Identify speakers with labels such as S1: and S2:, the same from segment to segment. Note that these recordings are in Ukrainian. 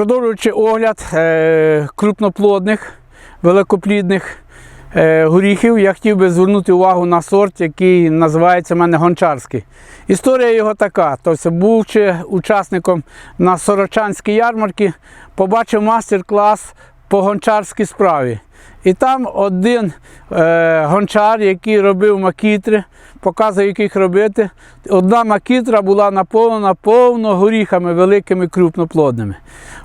S1: Продовжуючи огляд е, крупноплодних, великоплідних е, горіхів, я хотів би звернути увагу на сорт, який називається в мене гончарський. Історія його така. Тобто, бувши учасником на Сорочанській ярмарці, побачив мастер-клас по гончарській справі. І там один е, гончар, який робив макітри, показує, як їх робити. Одна макітра була наповнена повно горіхами великими крупноплодними.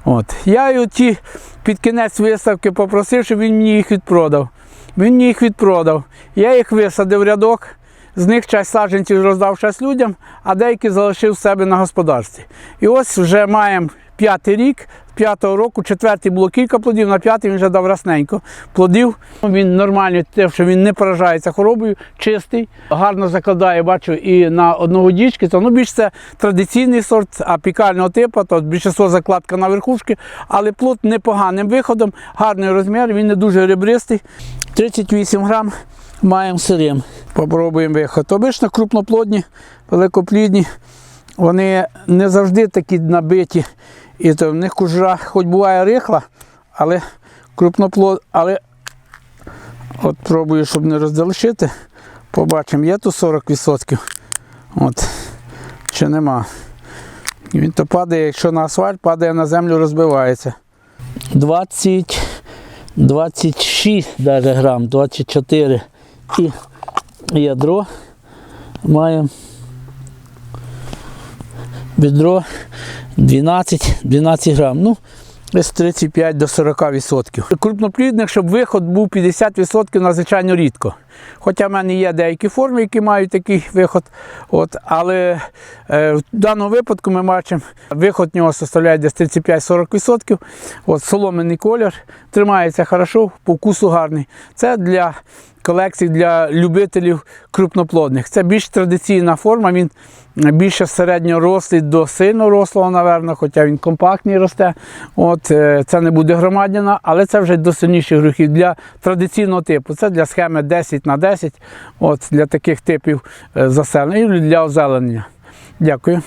S1: От. Я ті під кінець виставки попросив, щоб він мені їх відпродав. Він мені їх відпродав. Я їх висадив рядок. З них часть саджанців роздав часть людям, а деякі залишив себе на господарстві. І ось вже маємо п'ятий рік, п'ятого року, четвертий було кілька плодів, на п'ятий він вже дав расненько плодів. Він нормальний, те, що він не поражається хворобою, чистий, гарно закладає, бачу, і на одного дічки. То ну, більш це традиційний сорт апікального типу, то більшість закладка на верхушки, але плод непоганим виходом, гарний розмір, він не дуже ребристий. 38 грам маємо сирим. Попробуємо виход. Обично крупноплодні, великоплідні, вони не завжди такі набиті. І то в них кожура хоч буває рихла, але крупноплод, але от пробую, щоб не роздалечити. Побачимо, є тут 40%. От. Чи нема. Він то падає, якщо на асфальт, падає на землю, розбивається. 20, 26 даже грам, 24 і ядро маємо. Відро 12, 12 грам. Ну, десь 35 до 40 відсотків. Крупноплідних, щоб виход був 50 відсотків, надзвичайно рідко. Хоча в мене є деякі форми, які мають такий виход. От, але е, в даному випадку ми бачимо, виход нього составляє десь 35-40 відсотків. От, соломений колір, тримається хорошо, по вкусу гарний. Це для колекцій для любителів крупноплодних. Це більш традиційна форма, він більше середньорослий до сильнорослого, напевно, хоча він компактний росте. От, е, це не буде громадяна, але це вже до сильніших гріхів для традиційного типу. Це для схеми 10 на 10, от, для таких типів е, заселення і для озеленення. Дякую.